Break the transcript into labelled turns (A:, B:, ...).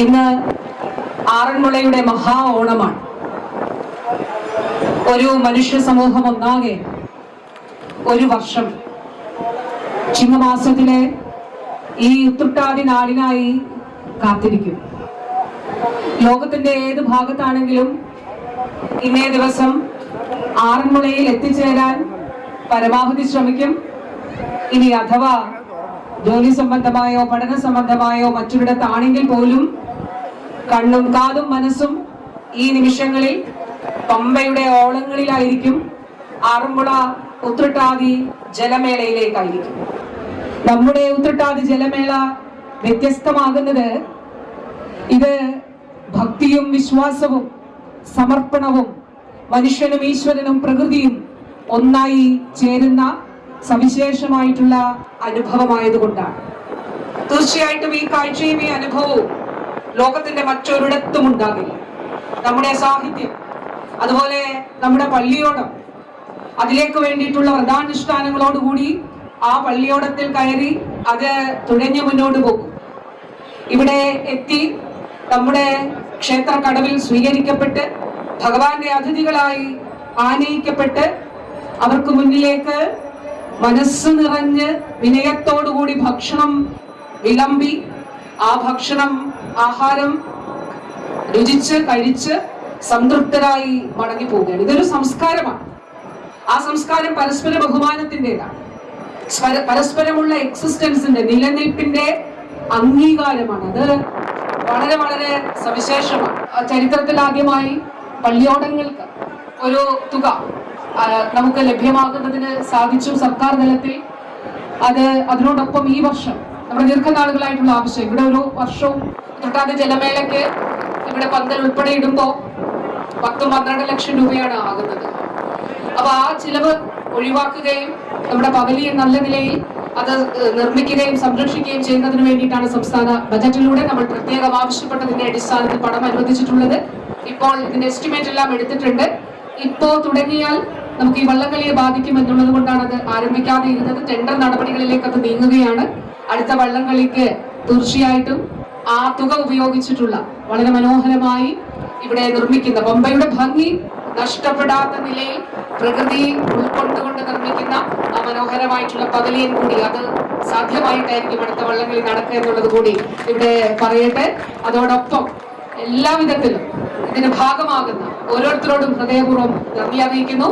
A: ഇന്ന് ആറന്മുളയുടെ മഹാ ഓണമാണ്. ഒരു മനുഷ്യ സമൂഹം ഒന്നാകെ ഒരു വർഷം. ചിങ്ങമാസത്തിലെ ഈ ഉത്രട്ടാതി നാളിനായി കാത്തിരിക്കും. ലോകത്തിന്റെ ഏത് ഭാഗത്താണെങ്കിലും ഇന്നേ ദിവസം ആറന്മുളയിൽ എത്തിച്ചേരാൻ പരമാവധി ശ്രമിക്കും. ഇനി അഥവാ ജോലി സംബന്ധമായോ പഠന സംബന്ധമായോ മറ്റൊരിടത്താണെങ്കിൽ പോലും കണ്ണും കാതും മനസ്സും ഈ നിമിഷങ്ങളിൽ പമ്പയുടെ ഓളങ്ങളിലായിരിക്കും ആറന്മുള ഉത്രട്ടാതി ജലമേളയിലേക്കായിരിക്കും. നമ്മുടെ ഉത്രട്ടാതി ജലമേള വ്യത്യസ്തമാകുന്നത് ഇത് ഭക്തിയും വിശ്വാസവും സമർപ്പണവും മനുഷ്യനും ഈശ്വരനും പ്രകൃതിയും ഒന്നായി ചേരുന്ന സവിശേഷമായിട്ടുള്ള അനുഭവമായതുകൊണ്ടാണ്. തീർച്ചയായിട്ടും ഈ കാഴ്ചയും ഈ അനുഭവവും ലോകത്തിന്റെ മറ്റൊരിടത്തും ഉണ്ടാകില്ല. നമ്മുടെ സാഹിത്യം അതുപോലെ നമ്മുടെ പള്ളിയോടം അതിലേക്ക് വേണ്ടിയിട്ടുള്ള വ്രതാനുഷ്ഠാനങ്ങളോടുകൂടി ആ പള്ളിയോടത്തിൽ കയറി അത് തുഴഞ്ഞു മുന്നോട്ട് പോകും. ഇവിടെ എത്തി നമ്മുടെ ക്ഷേത്ര കടവിൽ സ്വീകരിക്കപ്പെട്ട് ഭഗവാന്റെ അതിഥികളായി ആനയിക്കപ്പെട്ട് അവർക്ക് മുന്നിലേക്ക് മനസ്സ് നിറഞ്ഞ് വിനയത്തോടുകൂടി ഭക്ഷണം വിളമ്പി ആ ഭക്ഷണം ആഹാരം രുചിച്ച് കഴിച്ച് സംതൃപ്തരായി മടങ്ങി പോവുകയാണ്. ഇതൊരു സംസ്കാരമാണ്. ആ സംസ്കാരം പരസ്പര ബഹുമാനത്തിന്റെതാണ്. പരസ്പരമുള്ള എക്സിസ്റ്റൻസിന്റെ നിലനിൽപ്പിന്റെ അംഗീകാരമാണ്. അത് വളരെ വളരെ സവിശേഷമാണ്. ചരിത്രത്തിൽ ആദ്യമായി പള്ളിയോടങ്ങൾക്ക് ഒരു തുക നമുക്ക് ലഭ്യമാകുന്നതിന് സാധിച്ചു സർക്കാർ തലത്തിൽ. അത് അതിനോടൊപ്പം ഈ വർഷം നമ്മുടെ ദീർഘനാളുകളായിട്ടുള്ള ആവശ്യം ഇവിടെ ഒരു വർഷവും തൊട്ടാതെ ജലമേളയ്ക്ക് ഇവിടെ പന്തൽ ഉൾപ്പെടെ ഇടുമ്പോൾ പത്തും പന്ത്രണ്ട് ലക്ഷം രൂപയാണ് ആകുന്നത്. അപ്പൊ ആ ചിലവ് ഒഴിവാക്കുകയും നമ്മുടെ പവലിയെ നല്ല നിലയിൽ അത് നിർമ്മിക്കുകയും സംരക്ഷിക്കുകയും ചെയ്യുന്നതിന് വേണ്ടിയിട്ടാണ് സംസ്ഥാന ബജറ്റിലൂടെ നമ്മൾ പ്രത്യേകം ആവശ്യപ്പെട്ടതിന്റെ അടിസ്ഥാനത്തിൽ പണം അനുവദിച്ചിട്ടുള്ളത്. ഇപ്പോൾ ഇതിന്റെ എസ്റ്റിമേറ്റ് എല്ലാം എടുത്തിട്ടുണ്ട്. ഇപ്പോൾ തുടങ്ങിയാൽ നമുക്ക് ഈ വള്ളംകളിയെ ബാധിക്കും എന്നുള്ളത് കൊണ്ടാണ് അത് ആരംഭിക്കാതെ ഇരുന്നത്. ടെൻഡർ നടപടികളിലേക്ക് അത് നീങ്ങുകയാണ്. അടുത്ത വള്ളംകളിക്ക് തീർച്ചയായിട്ടും ആ തുക ഉപയോഗിച്ചിട്ടുള്ള വളരെ മനോഹരമായി ഇവിടെ നിർമ്മിക്കുന്ന പമ്പയുടെ ഭംഗി നഷ്ടപ്പെടാത്ത നിലയിൽ പ്രകൃതി ഉൾക്കൊണ്ടുകൊണ്ട് നിർമ്മിക്കുന്ന ആ മനോഹരമായിട്ടുള്ള പകലിയൻ കൂടി അത് സാധ്യമായിട്ടായിരിക്കും അടുത്ത വള്ളംകളി നടക്കുക എന്നുള്ളത് കൂടി ഇവിടെ പറയട്ടെ. അതോടൊപ്പം എല്ലാവിധത്തിലും ഇതിന് ഭാഗമാകുന്ന ഓരോരുത്തരോടും ഹൃദയപൂർവം നന്ദി അറിയിക്കുന്നു.